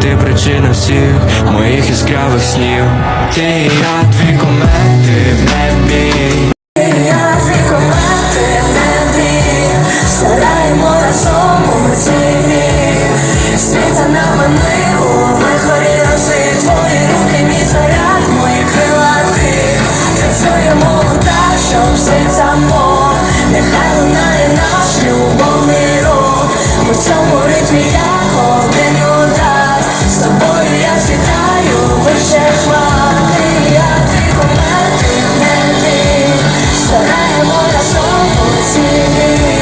Ти причина всіх моїх яскравих снів. Ти і я дві комети в небі. Ти я дві комети в небі. Стараємо разом у цілі. Світа на мене у вихорі роси Твої руки, мій заряд, мої крила ти. Танцюємо так, щоб серця мов Нехай наш любовний рух. Ми цьому corazón por ti.